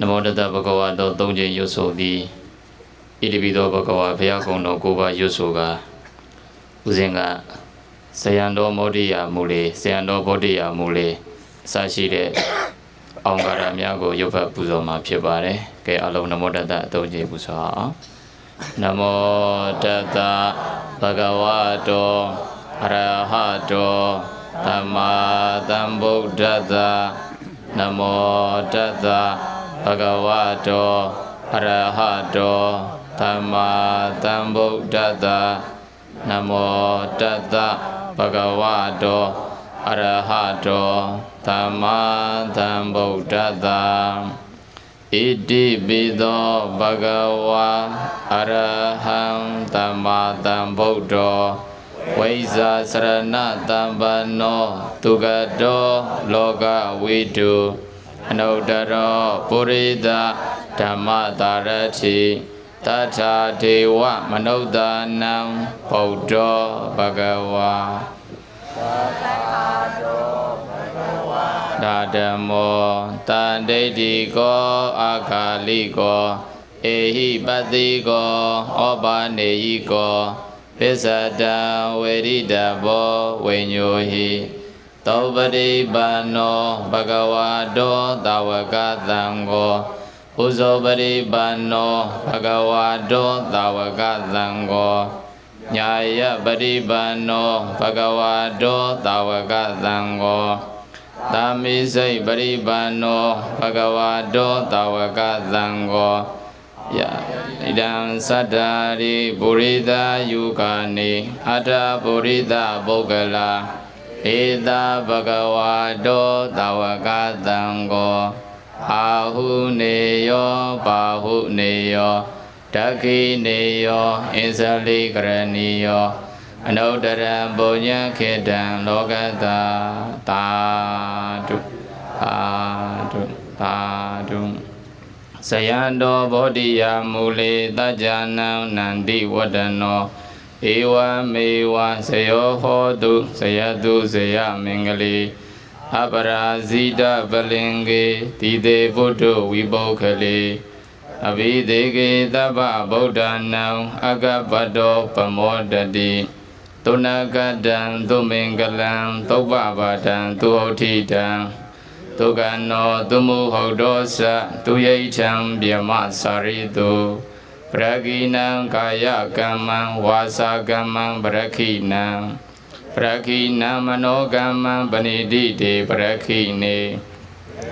နမောတတဘဂဝါသောသုံးခြင်းရွတ်ဆိုသည်ဣတိပိသောဘဂဝါဘုရားကုံတော်ကိုယ်ပါရွတ်ဆိုကဥစဉ်ကဆယံတော်မောဒိယမူလေဆယံတော်ဗောဓိယမူလေအစရှိတဲ့အောင်ကာရများကိုရုပ်ဖတ်ပူဇော်မှာဖြစ်ပါတယ်ကဲအလုံးနမောတတအသုံးခြင်းပူဇော်အောင်နမောတတဘဂဝါတောအရဟတောသမ္မာသမ္ဗုဒ္ဓတ္တနမောတတ္တ ဘဂဝတောအရဟတောသမ္မာသမ္ဗုဒ္ဓတ္တနမောတတ္တဘဂဝတောအရဟတောသမ္မာသမ္ဗုဒ္ဓတ္တဣတိပိသောဘဂဝါအရဟံသမ္မာသမ္ဗုဒ္ဓောဝိဇာစရဏတံပနော သူကတောလောကဝိတု အနုတ္တရောပုရိသဓမ္မတာရတိတထာဒေဝမနုဿာနံဗုဒ္ဓောဘဂဝါဒါဓမ္မောတန်ဒိဋ္ဌိကောအာခာလိကောအေဟိပတိကောဩပါနေယိကောပစ္စတံဝေရိတဘောဝိညိုဟိ သောပရိပါနောဘဂဝါတောတာဝကသံဃောဥဇောပရိပါနောဘဂဝါတောတာဝကသံဃောညာယပရိပါနောဘဂဝါတောတာဝကသံဃောသာမိစိတ်ပရိပါနောဘဂဝါတောတာဝကသံဃောယဣဒံသတ္တာရိပုရိသယုကာနေအတ္တပုရိသပုဂ္ဂလာ ဧတာဘဂဝါတောတဝကသံဃောအာဟုနေယောပါဟုနေယောဒက္ခိနေယောအစ္ဆလိကရဏီယောအနုတ္တရံပုညံခေတံလောကတာတာတုသာတုသာတုဇယံတောဘောဓိယမူလေတัจจာနံနန္တိဝတ္တနော ဧဝမေဝဇယောဟောတုဇယတုဇယမင်္ဂလိအပရာဇိတပလင်္ကေတိတေဗုဒ္ဓဝိပုခလေအဘိဒေကေတဗ္ဗဗုဒ္ဓနံအကပတ္တောပမောတတိတုဏကတံသုမင်္ဂလံသုပ္ပပါဒံသူဟုတ်တိတံတုကနောသူမုဟုတ်တောသသူယိထံဗျမစာရိတုပ ရဂိနံကာယကမ္မံဝါစာကမ္မံပရခိနံပရခိနံမနောကမ္မံပဏိတိတေပရခိနေ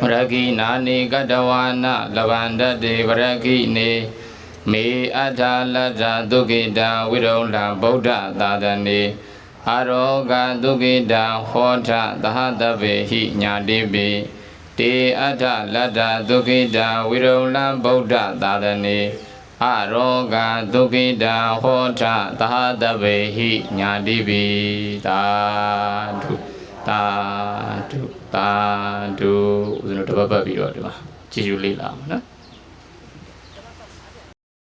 ပရခိနာနိကတဝါနလဗန္တတေပရခိနေမေအထာလတ္ထဒုက္ခိတဝိရုံလဗုဒ္ဓသာသနေအာရောဂဒုက္ခိတဟောထသဟတဗေဟိညာတိပိတေအထလတ္တဒုက္ခိတဝိရုံလဗုဒ္ဓသာသနေ အာရောဂဒုက္ခိတဟောထသဟတဗေဟိညာတိပိသာဓုသာဓုသာဓုဦးဇင်းတို့တပတ်ပတ်ပြီးတော့ဒီမှာကြည်ယူလေးလာအောင်နော်